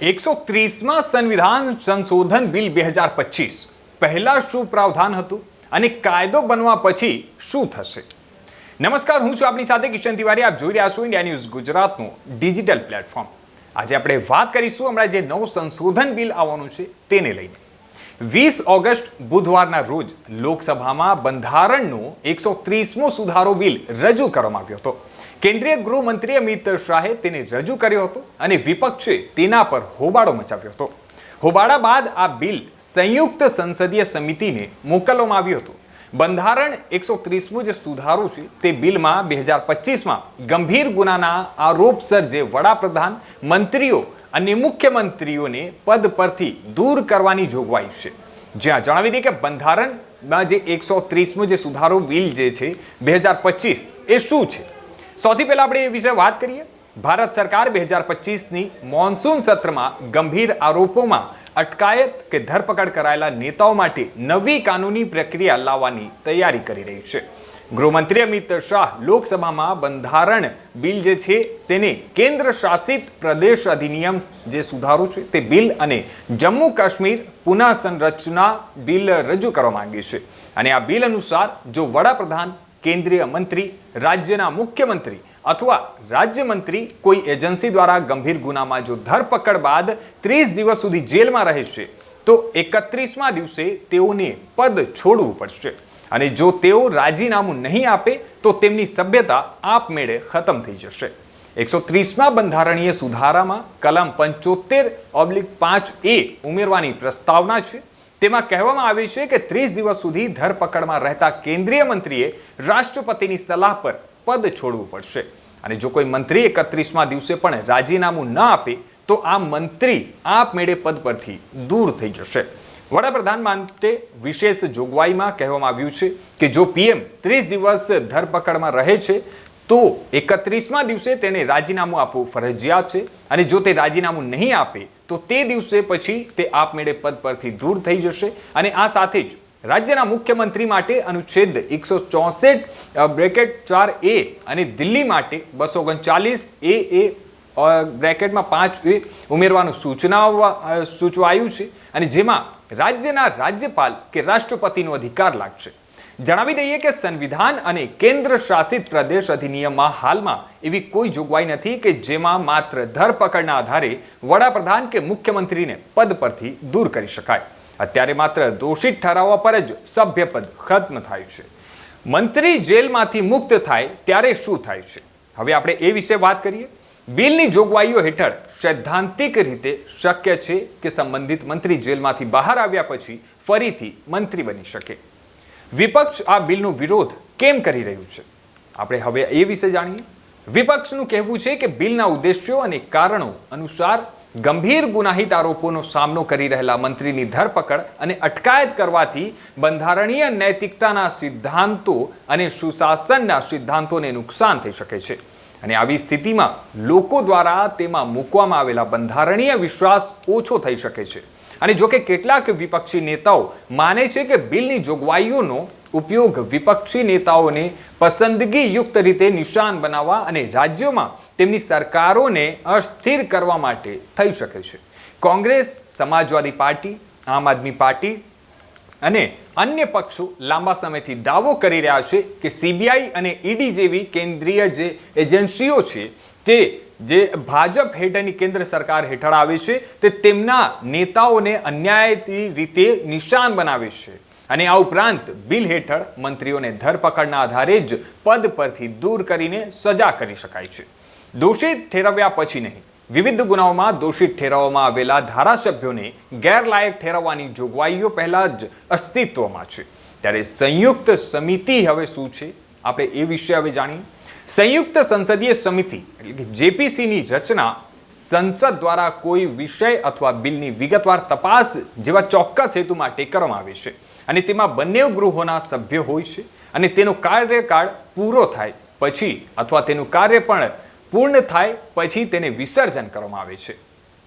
એકસો ત્રીસમાં સંવિધાન સંશોધન બિલ બે હજાર પચીસ. પહેલાં શું પ્રાવધાન હતું અને કાયદો બનવા પછી શું થશે? નમસ્કાર, હું છું આપની સાથે કિશન તિવારી. આપ જોઈ રહ્યા છો ઇન્ડિયા ન્યૂઝ ગુજરાતનું ડિજિટલ પ્લેટફોર્મ. આજે આપણે વાત કરીશું હમણાં જે નવું સંશોધન બિલ આવવાનું છે તેને લઈને. વીસ ઓગસ્ટ, બુધવારના રોજ લોકસભામાં બંધારણનો એકસો ત્રીસમો સુધારો બિલ રજૂ કરવામાં આવ્યો હતો. કેન્દ્રીય ગૃહમંત્રી અમિત શાહે તેને રજૂ કર્યો હતો અને વિપક્ષે તેના પર હોબાળો મચાવ્યો હતો. હોબાળા બાદ આ બિલ સંયુક્ત સંસદીય સમિતિને મોકલવામાં આવ્યું હતું. બંધારણ એકસો ત્રીસમું જે સુધારો છે તે બિલમાં બે હજાર પચીસમાં ગંભીર ગુનાના આરોપસર જે વડાપ્રધાન, મંત્રીઓ અને મુખ્યમંત્રીઓને પદ પરથી દૂર કરવાની જોગવાઈ છે. જ્યાં જણાવી દઈએ કે બંધારણમાં જે એકસો ત્રીસમું જે સુધારો બિલ જે છે, બે હજાર પચીસ એ શું છે? સૌથી પહેલાં આપણે એ વિશે વાત કરીએ. ભારત સરકાર બે હજાર પચીસની મોન્સૂન સત્રમાં ગંભીર આરોપોમાં અટકાયત કે ધરપકડ કરાયેલા નેતાઓ માટે નવી કાનૂની પ્રક્રિયા લાવવાની તૈયારી કરી રહી છે. ગૃહમંત્રી અમિત શાહ લોકસભામાં બંધારણ બિલ જે છે તેને કેન્દ્ર શાસિત પ્રદેશ અધિનિયમ જે સુધારો છે તે બિલ અને જમ્મુ કાશ્મીર પુનઃ સંરચના બિલ રજૂ કરવા માંગે છે. અને આ બિલ અનુસાર જો વડાપ્રધાન કેન્દ્રીય મંત્રી, રાજ્યના મુખ્યમંત્રી અથવા રાજ્યમંત્રી કોઈ એજન્સી દ્વારા ગંભીર ગુનામાં જો ધરપકડ બાદ ત્રીસ દિવસ સુધી જેલમાં રહે છે, તો એકત્રીસમાં દિવસે તેઓને પદ છોડવું પડશે. અને જો તેઓ રાજીનામું નહીં આપે, તો તેમની સભ્યતા આપમેળે ખતમ થઈ જશે. એકસો ત્રીસમાં બંધારણીય સુધારામાં કલમ પંચોતેર ઓબ્લિક પાંચ એ ઉમેરવાની પ્રસ્તાવના છે. તેમાં કહેવામાં આવે છે કે ત્રીસ દિવસ સુધી ધરપકડમાં રહેતા કેન્દ્રીય મંત્રીએ રાષ્ટ્રપતિની સલાહ પર પદ છોડવું પડશે. અને જો કોઈ મંત્રી એકત્રીસમાં દિવસે પણ રાજીનામું ન આપે, તો આ મંત્રી આપમેળે પદ પરથી દૂર થઈ જશે. વડાપ્રધાન માટે વિશેષ જોગવાઈમાં કહેવામાં આવ્યું છે કે જો પીએમ ત્રીસ દિવસ ધરપકડમાં રહે છે, તો એકત્રીસમાં દિવસે તેણે રાજીનામું આપવું ફરજિયાત છે. અને જો તે રાજીનામું નહીં આપે તો તે દિવસે પછી તે આપમેળે પદ પરથી દૂર થઈ જશે અને આ સાથે જ રાજ્યના મુખ્યમંત્રી માટે અનુચ્છેદ એકસો ચોસઠ બ્રેકેટ ચાર એ અને દિલ્હી માટે બસો ઓગણચાલીસ એ એ બ્રેકેટમાં પાંચ એ ઉમેરવાનું સૂચના સૂચવાયું છે અને જેમાં રાજ્યના રાજ્યપાલ કે રાષ્ટ્રપતિનો અધિકાર લાગશે. જણાવી દઈએ કે સંવિધાન અને કેન્દ્ર શાસિત પ્રદેશ અધિનિયમમાં હાલમાં એવી કોઈ જોગવાઈ નથી કે જેમાં માત્ર ધરપકડના આધારે વડાપ્રધાન કે મુખ્યમંત્રીને પદ પરથી દૂર કરી શકાય. અત્યારે માત્ર દોષિત ઠરાવવા પર જ સભ્યપદ ખત્મ થાય છે. મંત્રી જેલમાંથી મુક્ત થાય ત્યારે શું થાય છે? હવે આપણે એ વિશે વાત કરીએ. બિલની જોગવાઈઓ હેઠળ સૈદ્ધાંતિક રીતે શક્ય છે કે સંબંધિત મંત્રી જેલમાંથી બહાર આવ્યા પછી ફરીથી મંત્રી બની શકે. વિપક્ષ આ બિલનો વિરોધ કેમ કરી રહ્યું છે? આપણે હવે એ વિશે જાણીએ. વિપક્ષનું કહેવું છે કે બિલના ઉદ્દેશ્યો અને કારણો અનુસાર ગંભીર ગુનાહિત આરોપોનો સામનો કરી રહેલા મંત્રીની ધરપકડ અને અટકાયત કરવાથી બંધારણીય નૈતિકતાના સિદ્ધાંતો અને સુશાસનના સિદ્ધાંતોને નુકસાન થઈ શકે છે. અને આવી સ્થિતિમાં લોકો દ્વારા તેમાં મૂકવામાં આવેલા બંધારણીય વિશ્વાસ ઓછો થઈ શકે છે. અને જો કે કેટલાક વિપક્ષી નેતાઓ માને છે કે બિલની જોગવાઈઓનો ઉપયોગ વિપક્ષી નેતાઓને પસંદગીયુક્ત રીતે નિશાન બનાવવા અને રાજ્યોમાં તેમની સરકારોને અસ્થિર કરવા માટે થઈ શકે છે. કોંગ્રેસ, સમાજવાદી પાર્ટી, આમ આદમી પાર્ટી અને અન્ય પક્ષો લાંબા સમયથી દાવો કરી રહ્યા છે કે સીબીઆઈ અને ઈડી જેવી કેન્દ્રીય જે એજન્સીઓ છે તે જે ભાજપ હેઠળની કેન્દ્ર સરકાર હેઠળ આવે છે, તે તેમના નેતાઓને અન્યાયથી રીતે નિશાન બનાવે છે. અને આ ઉપરાંત બિલ હેઠળ મંત્રીઓને ધરપકડના આધારે જ પદ પરથી દૂર કરીને સજા કરી શકાય છે. દોષિત ઠેરવ્યા પછી નહીં. વિવિધ ગુનાઓમાં દોષિત ઠેરવવામાં આવેલા ધારાસભ્યોને ગેરલાયક ઠેરવવાની જોગવાઈઓ પહેલા જ અસ્તિત્વમાં છે. ત્યારે સંયુક્ત સમિતિ હવે શું છે? આપણે એ વિશે હવે જાણીએ. સંયુક્ત સંસદીય સમિતિ, એટલે કે જેપીસીની રચના, સંસદ દ્વારા કોઈ વિષય અથવા બિલની વિગતવાર તપાસ જેવા ચોક્કસ હેતુ માટે કરવામાં આવે છે. અને તેમાં બંને ગૃહોના સભ્યો હોય છે અને તેનો કાર્યકાળ પૂરો થાય પછી અથવા તેનું કાર્ય પણ પૂર્ણ થાય પછી તેને વિસર્જન કરવામાં આવે છે.